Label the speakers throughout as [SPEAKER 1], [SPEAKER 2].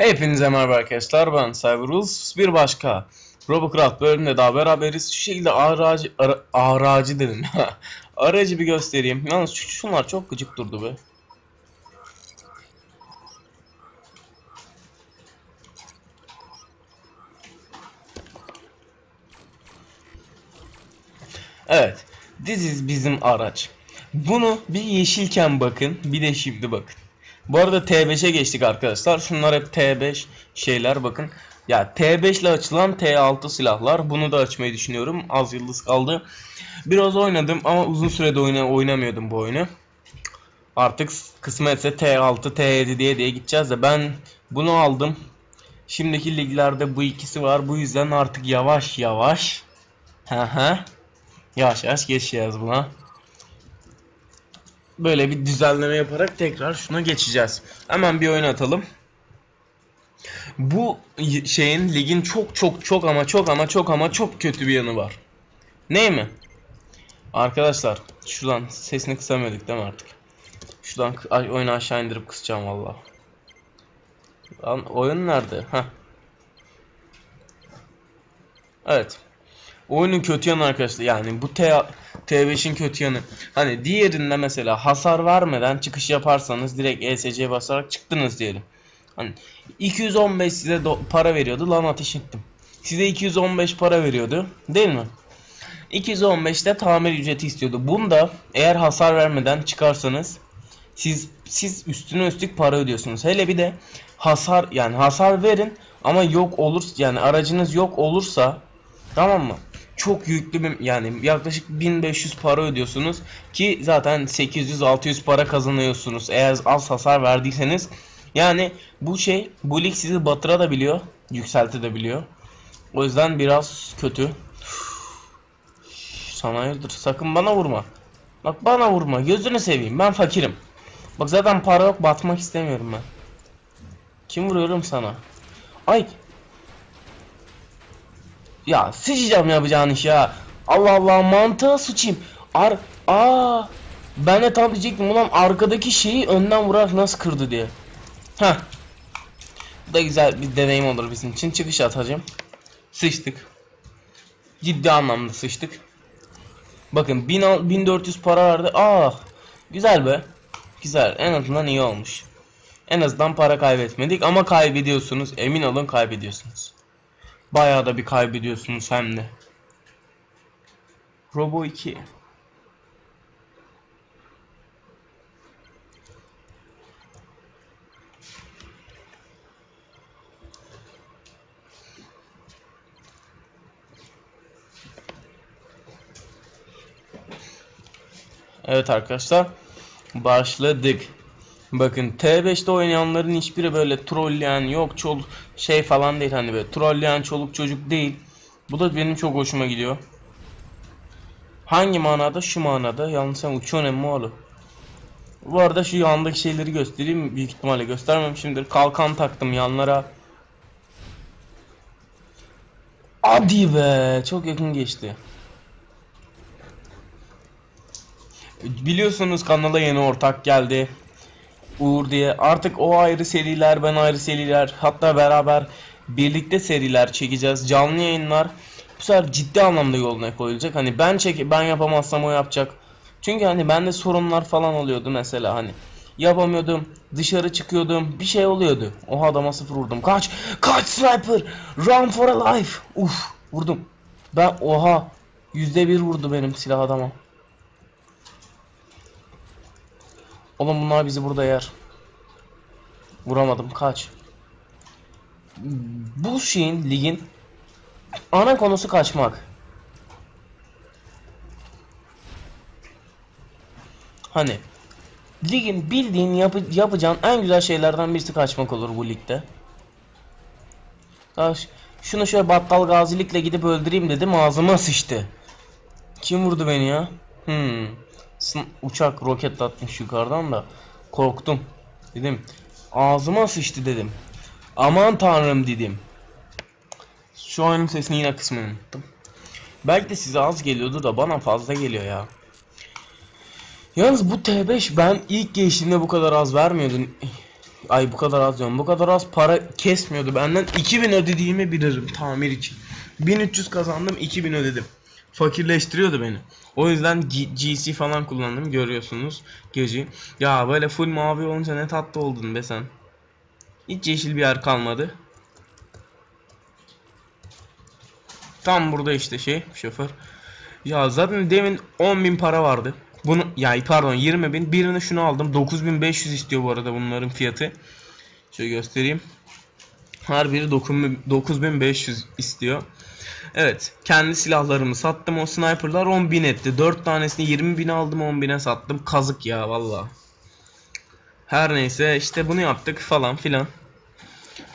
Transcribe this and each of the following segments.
[SPEAKER 1] Hepinize merhaba arkadaşlar ben Cyberrules bir başka Robocraft bölümünde daha beraberiz. Şu şekilde aracı ara, aracı dedim. Aracı bir göstereyim. Yalnız şu, şunlar çok gıcık durdu be. Evet this is bizim araç. Bunu bir yeşilken bakın bir de şimdi bakın bu arada T5'e geçtik arkadaşlar. Şunlar hep T5 şeyler bakın. Ya T5 ile açılan T6 silahlar. Bunu da açmayı düşünüyorum. Az yıldız kaldı. Biraz oynadım ama uzun sürede oyna oynamıyordum bu oyunu. Artık kısmetse T6, T7 diye diye gideceğiz de ben bunu aldım. Şimdiki liglerde bu ikisi var. Bu yüzden artık yavaş yavaş yavaş yavaş geçeceğiz buna böyle bir düzenleme yaparak tekrar şuna geçeceğiz. Hemen bir oyun atalım. Bu şeyin ligin çok çok çok ama çok ama çok ama çok kötü bir yanı var. Ney mi? Arkadaşlar şuradan sesini kısamıyorduk değil mi artık? Şuradan oyunu aşağı indirip kısacağım valla. Lan oyun nerede? Heh. Evet. Oyunun kötü yanı arkadaşlar yani bu T T5'in kötü yanı. Hani diğerinde mesela hasar vermeden çıkış yaparsanız direkt ESC'ye basarak çıktınız diyelim. Hani 215 size para veriyordu lan ateş ettim. Size 215 para veriyordu değil mi? 215'te tamir ücreti istiyordu. Bunda eğer hasar vermeden çıkarsanız siz siz üstüne üstlük para ödüyorsunuz. Hele bir de hasar yani hasar verin ama yok olur yani aracınız yok olursa tamam mı? Çok yüklü bir yani yaklaşık 1500 para ödüyorsunuz ki zaten 800-600 para kazanıyorsunuz eğer az hasar verdiyseniz. Yani bu şey bu lig sizi batırabiliyor, yükseltebiliyor. O yüzden biraz kötü. Sana hayırdır sakın bana vurma. Bak bana vurma gözünü seveyim ben fakirim. Bak zaten para yok batmak istemiyorum ben. Kim vuruyorum sana? Ay ya sıçacağım yapacağın iş ya. Allah Allah mantığa sıçayım. Ar aa ben de tam diyecektim ulan arkadaki şeyi önden vurarak nasıl kırdı diye. Heh. Bu da güzel bir deneyim olur bizim için. Çıkış atacağım. Sıçtık. Ciddi anlamda sıçtık. Bakın 1000, 1400 para verdi. Aa güzel be. Güzel. En azından iyi olmuş. En azından para kaybetmedik ama kaybediyorsunuz. Emin olun kaybediyorsunuz. Bayağı da bir kaybediyorsunuz hem de. Robo 2. Evet arkadaşlar başladık. Bakın T5'te oynayanların hiçbiri böyle trolleyen yok çoluk şey falan değil hani böyle trolleyen çoluk çocuk değil. Bu da benim çok hoşuma gidiyor. Hangi manada? Şu manada. Yalnız sen uçuyorsun emmi oğlu. Bu arada şu yandaki şeyleri göstereyim. Büyük ihtimalle göstermemişimdir. Kalkan taktım yanlara. Hadi be. Çok yakın geçti. Biliyorsunuz kanala yeni ortak geldi. Uğur diye. Artık o ayrı seriler, ben ayrı seriler, hatta beraber birlikte seriler çekeceğiz. Canlı yayınlar bu sefer ciddi anlamda yoluna koyulacak. Hani ben çek ben yapamazsam o yapacak. Çünkü hani bende sorunlar falan oluyordu mesela hani yapamıyordum. Dışarı çıkıyordum. Bir şey oluyordu. Oha adama sıfır vurdum. Kaç! Kaç sniper! Run for a life! Uf! Vurdum. Ben oha! Yüzde bir vurdu benim silah adama. Oğlum bunlar bizi burada yer. Vuramadım kaç. Bu şeyin ligin ana konusu kaçmak. Hani ligin bildiğin yap yapacağın en güzel şeylerden birisi kaçmak olur bu ligde. Kaç. Şunu şöyle battal gazilikle gidip öldüreyim dedim ağzıma sıçtı. Kim vurdu beni ya? Hmm uçak roket atmış yukarıdan da korktum. Dedim ağzıma sıçtı dedim. Aman tanrım dedim. Şu oyunun sesini yine kısmını unuttum. Belki de size az geliyordu da bana fazla geliyor ya. Yalnız bu T5 ben ilk geçtiğimde bu kadar az vermiyordum. Ay bu kadar az diyorum. Bu kadar az para kesmiyordu benden. 2000 ödediğimi bilirim tamir için. 1300 kazandım 2000 ödedim. Fakirleştiriyordu beni. O yüzden G- GC falan kullandım görüyorsunuz gece. Ya böyle full mavi olunca ne tatlı oldun be sen. Hiç yeşil bir yer kalmadı. Tam burada işte şey şoför. Ya zaten demin 10.000 para vardı. Bunu ya pardon 20.000 birini şunu aldım. 9.500 istiyor bu arada bunların fiyatı. Şöyle göstereyim. Her biri 9.000 9.500 istiyor. Evet. Kendi silahlarımı sattım. O sniperlar 10.000 etti. 4 tanesini 20.000 aldım 10.000'e sattım. Kazık ya valla. Her neyse işte bunu yaptık falan filan.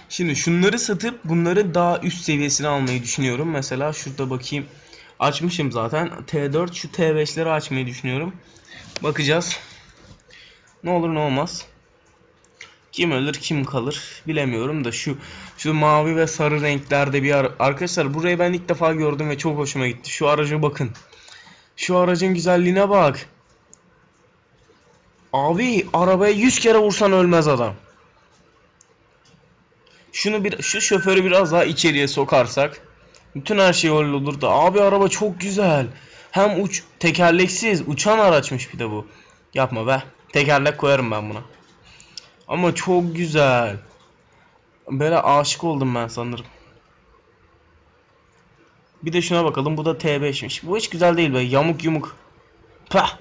[SPEAKER 1] Şimdi şunları satıp bunları daha üst seviyesine almayı düşünüyorum. Mesela şurada bakayım. Açmışım zaten. T4 şu T5'leri açmayı düşünüyorum. Bakacağız. Ne olur ne olmaz. Kim ölür kim kalır bilemiyorum da şu şu mavi ve sarı renklerde bir ara- arkadaşlar burayı ben ilk defa gördüm ve çok hoşuma gitti. Şu araca bakın. Şu aracın güzelliğine bak. Abi arabaya 100 kere vursan ölmez adam. Şunu bir şu şoförü biraz daha içeriye sokarsak bütün her şey olur da abi araba çok güzel. Hem uç tekerleksiz uçan araçmış bir de bu. Yapma be. Tekerlek koyarım ben buna. Ama çok güzel. Böyle aşık oldum ben sanırım. Bir de şuna bakalım. Bu da T5'miş. Bu hiç güzel değil be. Yamuk yumuk. Pah.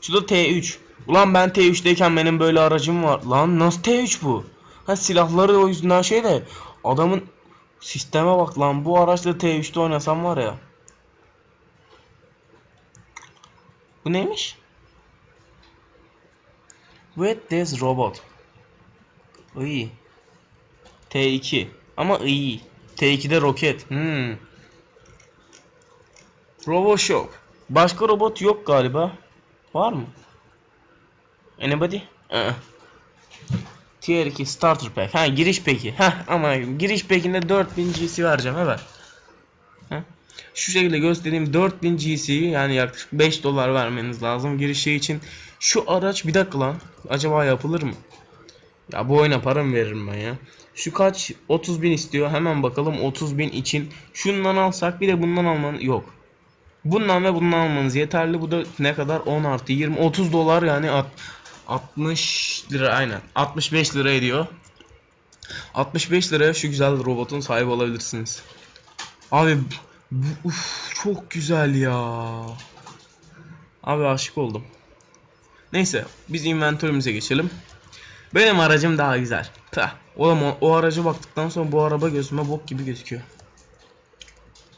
[SPEAKER 1] Şu da T3. Ulan ben T3'teyken benim böyle aracım var. Lan nasıl T3 bu? Ha silahları o yüzünden şey de adamın sisteme bak lan bu araçla T3'te oynasam var ya. Bu neymiş? With this robot. İyi. T2. Ama iyi. T2'de roket. Hmm. RoboShock. Başka robot yok galiba. Var mı? Anybody? Aa. Tier 2 Starter Pack. Ha giriş peki. Ha ama giriş pekinde 4000 GC vereceğim evet. Şu şekilde göstereyim 4000 GC'yi yani yaklaşık 5 dolar vermeniz lazım giriş şey için. Şu araç bir dakika lan. Acaba yapılır mı? Ya bu oyuna para mı veririm ben ya? Şu kaç? 30 bin istiyor. Hemen bakalım 30 bin için. Şundan alsak bir de bundan alman yok. Bundan ve bundan almanız yeterli. Bu da ne kadar? 10 artı 20 30 dolar yani at, 60 lira aynen. 65 lira ediyor. 65 liraya şu güzel robotun sahibi olabilirsiniz. Abi uf, çok güzel ya. Abi aşık oldum. Neyse biz inventörümüze geçelim. Benim aracım daha güzel. Tah. Oğlum o, o araca baktıktan sonra bu araba gözüme bok gibi gözüküyor.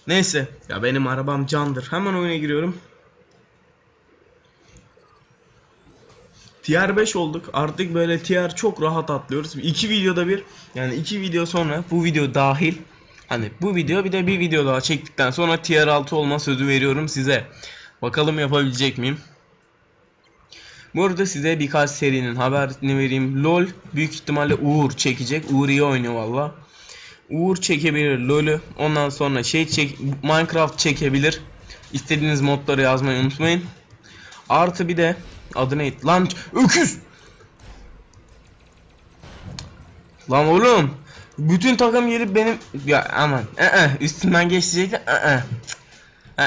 [SPEAKER 1] Neyse ya benim arabam candır. Hemen oyuna giriyorum. Tier 5 olduk. Artık böyle tier çok rahat atlıyoruz. İki videoda bir yani iki video sonra bu video dahil hani bu video bir de bir video daha çektikten sonra tier 6 olma sözü veriyorum size. Bakalım yapabilecek miyim? Bu arada size birkaç serinin haberini vereyim. LOL büyük ihtimalle Uğur çekecek. Uğur iyi oynuyor valla. Uğur çekebilir LOL'ü. Ondan sonra şey çek Minecraft çekebilir. İstediğiniz modları yazmayı unutmayın. Artı bir de adı neydi? Lan öküz. Lan oğlum. Bütün takım gelip benim ya aman ı üstümden geçecekti ı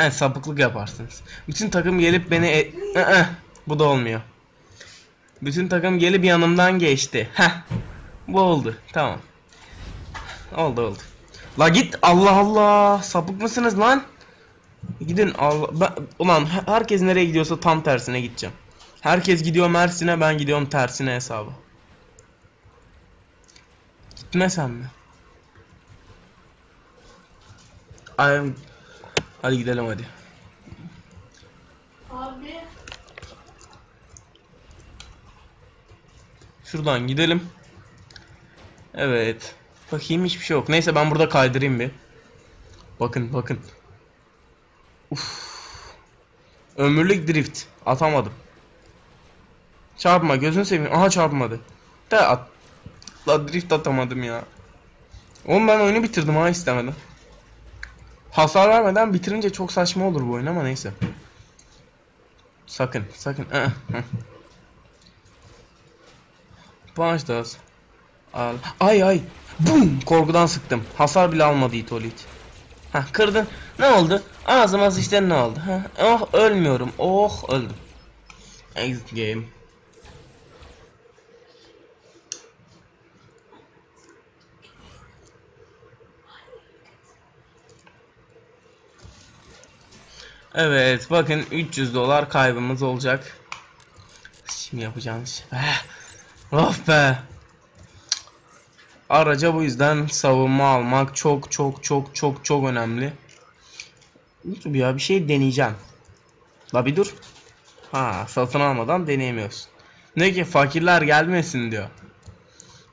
[SPEAKER 1] ı sapıklık yaparsınız. Bütün takım gelip beni e, bu da olmuyor. Bütün takım gelip yanımdan geçti. Heh. Bu oldu. Tamam. Oldu oldu. La git Allah Allah. Sapık mısınız lan? Gidin Allah. Ben, ulan herkes nereye gidiyorsa tam tersine gideceğim. Herkes gidiyor Mersin'e ben gidiyorum tersine hesabı. Gitmesem mi? Ay, hadi gidelim hadi.
[SPEAKER 2] Abi
[SPEAKER 1] Şuradan gidelim. Evet. Bakayım hiçbir şey yok. Neyse ben burada kaydırayım bir. Bakın bakın. Uf. Ömürlük drift. Atamadım. Çarpma gözünü seveyim. Aha çarpmadı. De at. La drift atamadım ya. Oğlum ben oyunu bitirdim ha istemedim. Hasar vermeden bitirince çok saçma olur bu oyun ama neyse. Sakın sakın. Aa, hı. Punch does. Al. Ay ay. Bum. Korkudan sıktım. Hasar bile almadı Itolit. Ha kırdın. Ne oldu? Ağzıma sıçtın ne oldu? Ha, oh ölmüyorum. Oh öldüm. Exit game. Evet bakın 300 dolar kaybımız olacak. Şimdi yapacağımız şey. Of be. Araca bu yüzden savunma almak çok çok çok çok çok önemli. Dur ya bir şey deneyeceğim. La bir dur. Ha satın almadan deneyemiyorsun. Ne ki fakirler gelmesin diyor.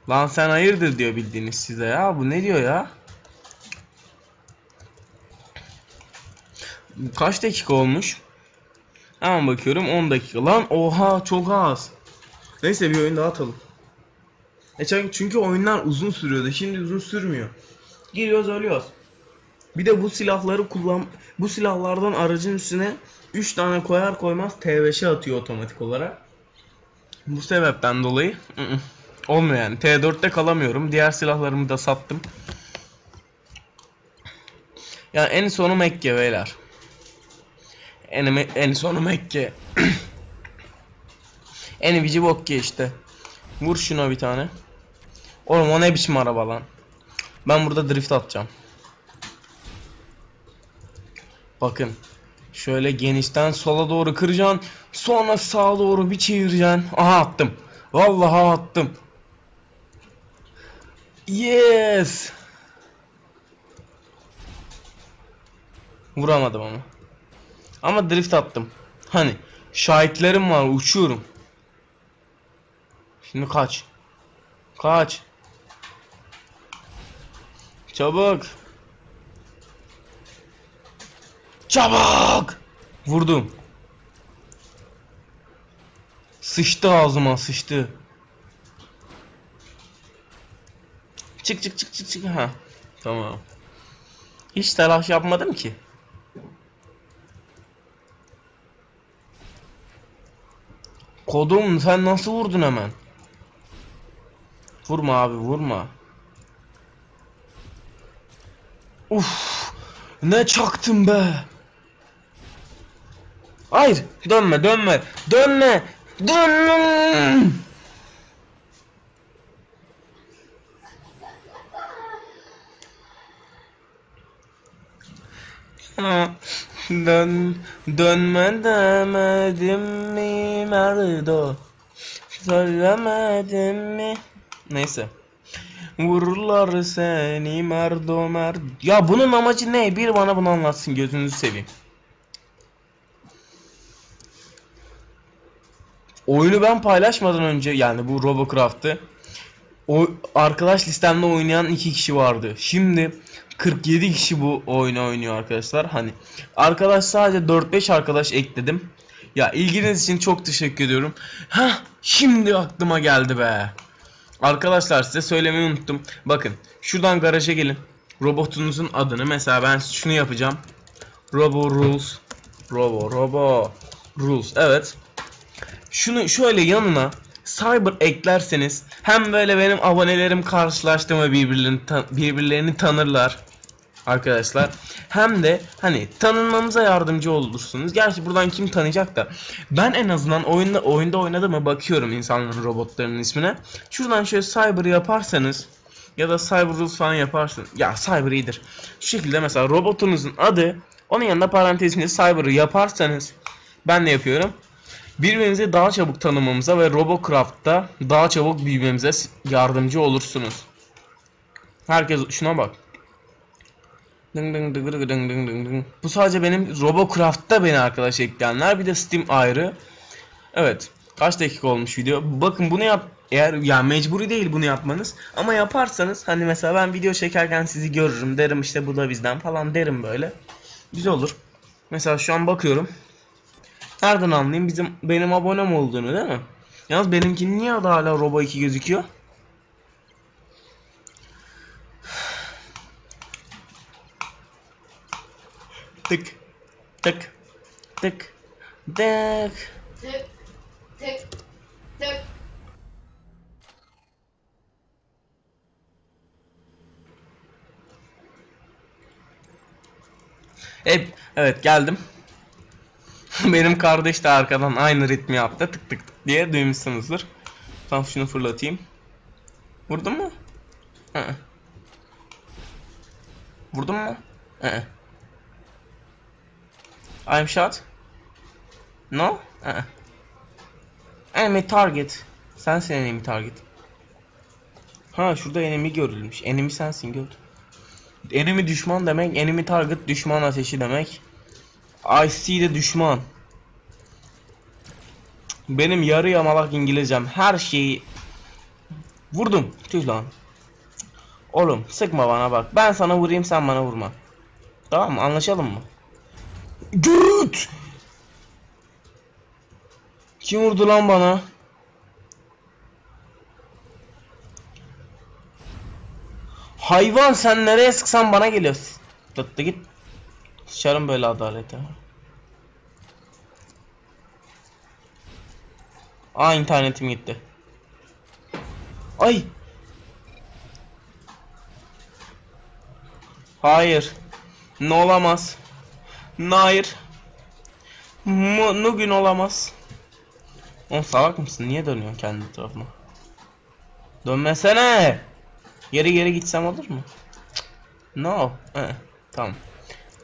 [SPEAKER 1] Lan sen hayırdır diyor bildiğiniz size ya. Bu ne diyor ya? Kaç dakika olmuş? Hemen bakıyorum 10 dakika. Lan oha çok az. Neyse bir oyun daha atalım. E çünkü- çünkü oyunlar uzun sürüyordu. Şimdi uzun sürmüyor. Giriyoruz ölüyoruz. Bir de bu silahları kullan bu silahlardan aracın üstüne 3 tane koyar koymaz T5'e atıyor otomatik olarak. Bu sebepten dolayı ı -ı, olmuyor yani. T4'te kalamıyorum. Diğer silahlarımı da sattım. Yani en sonu Mekke beyler. En, en sonu Mekke. en vici bokki işte. Vur şuna bir tane. Oğlum o ne biçim araba lan. Ben burada drift atacağım. Bakın. Şöyle genişten sola doğru kıracaksın. Sonra sağa doğru bir çevireceksin. Aha attım. Vallahi attım. Yes. Vuramadım ama. Ama drift attım. Hani şahitlerim var uçuyorum. Şimdi kaç. Kaç. Çabuk. Çabuk. Vurdum. Sıçtı ağzıma sıçtı. Çık çık çık çık çık. Ha. Tamam. Hiç telaş yapmadım ki. Kodum sen nasıl vurdun hemen? Vurma abi vurma. Uf, ne çaktım be. Hayır, dönme, dönme, dönme, dönme. Ha, Dön, dönme demedim mi Merdo? Söylemedim mi? Neyse. Vururlar seni merdo merdo. Ya bunun amacı ne? Bir bana bunu anlatsın gözünüzü seveyim. Oyunu ben paylaşmadan önce yani bu Robocraft'ı o arkadaş listemde oynayan iki kişi vardı. Şimdi 47 kişi bu oyunu oynuyor arkadaşlar. Hani arkadaş sadece 4-5 arkadaş ekledim. Ya ilginiz için çok teşekkür ediyorum. Ha şimdi aklıma geldi be. Arkadaşlar size söylemeyi unuttum. Bakın şuradan garaja gelin. Robotunuzun adını mesela ben şunu yapacağım. Robo Rules. Robo Robo Rules. Evet. Şunu şöyle yanına Cyber eklerseniz hem böyle benim abonelerim karşılaştığımı birbirlerini ta- birbirlerini tanırlar arkadaşlar. Hem de hani tanınmamıza yardımcı olursunuz. Gerçi buradan kim tanıyacak da ben en azından oyunda oyunda oynadım mı bakıyorum insanların robotlarının ismine. Şuradan şöyle Cyber yaparsanız ya da Cyber Rules falan yaparsınız. Ya Cyber iyidir. Şu şekilde mesela robotunuzun adı onun yanında parantezinde Cyber'ı yaparsanız ben de yapıyorum. Birbirinizi daha çabuk tanımamıza ve Robocraft'ta daha çabuk büyümemize yardımcı olursunuz. Herkes şuna bak. Ding ding ding ding ding ding ding. Bu sadece benim Robocraft'ta beni arkadaş ekleyenler. Bir de Steam ayrı. Evet. Kaç dakika olmuş video? Bakın bunu yap eğer ya mecburi değil bunu yapmanız ama yaparsanız hani mesela ben video çekerken sizi görürüm derim işte bu da bizden falan derim böyle. Güzel olur. Mesela şu an bakıyorum. Nereden anlayayım bizim benim abonem olduğunu değil mi? Yalnız benimkinin niye adı hala Robo 2 gözüküyor? Tık. Tık. Tık. Tık.
[SPEAKER 2] Tık. Tık. Tık.
[SPEAKER 1] Evet, evet geldim. Benim kardeş de arkadan aynı ritmi yaptı. Tık tık tık diye duymuşsunuzdur. Tam şunu fırlatayım. Vurdun mu? Hı. Vurdun mu? Hı. I'm shot. No? Hı -hı. Enemy target. Sensin enemy target. Ha şurada enemy görülmüş. Enemy sensin gördüm. Enemy düşman demek. Enemy target düşman ateşi demek. I see de düşman. Benim yarı yamalak İngilizcem her şeyi vurdum. Tüh lan. Oğlum sıkma bana bak. Ben sana vurayım sen bana vurma. Tamam mı? Anlaşalım mı? Göt! Kim vurdu lan bana? Hayvan sen nereye sıksan bana geliyorsun. Tuttu git. Sıçarım böyle adalete. Aa internetim gitti. Ay. Hayır. Ne olamaz. Hayır. Mu bugün olamaz. Oğlum salak mısın? Niye dönüyorsun kendi tarafına? Dönmesene. Geri geri gitsem olur mu? No. Ee, tamam.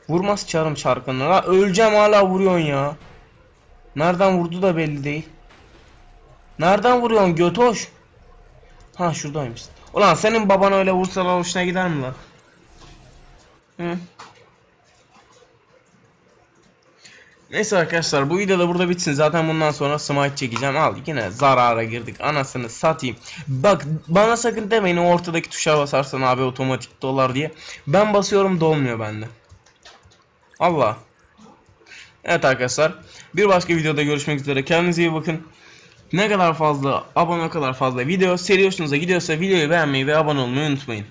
[SPEAKER 1] Vurmaz çarım çarkını. La öleceğim hala vuruyorsun ya. Nereden vurdu da belli değil. Nereden vuruyorsun götoş? Ha şuradaymış. Ulan senin baban öyle vursalar hoşuna gider mi lan? Hı. Neyse arkadaşlar bu video da burada bitsin. Zaten bundan sonra smite çekeceğim. Al yine zarara girdik. Anasını satayım. Bak bana sakın demeyin o ortadaki tuşa basarsan abi otomatik dolar diye. Ben basıyorum dolmuyor bende. Allah. Evet arkadaşlar. Bir başka videoda görüşmek üzere. Kendinize iyi bakın. Ne kadar fazla abone kadar fazla video. Seri hoşunuza gidiyorsa videoyu beğenmeyi ve abone olmayı unutmayın.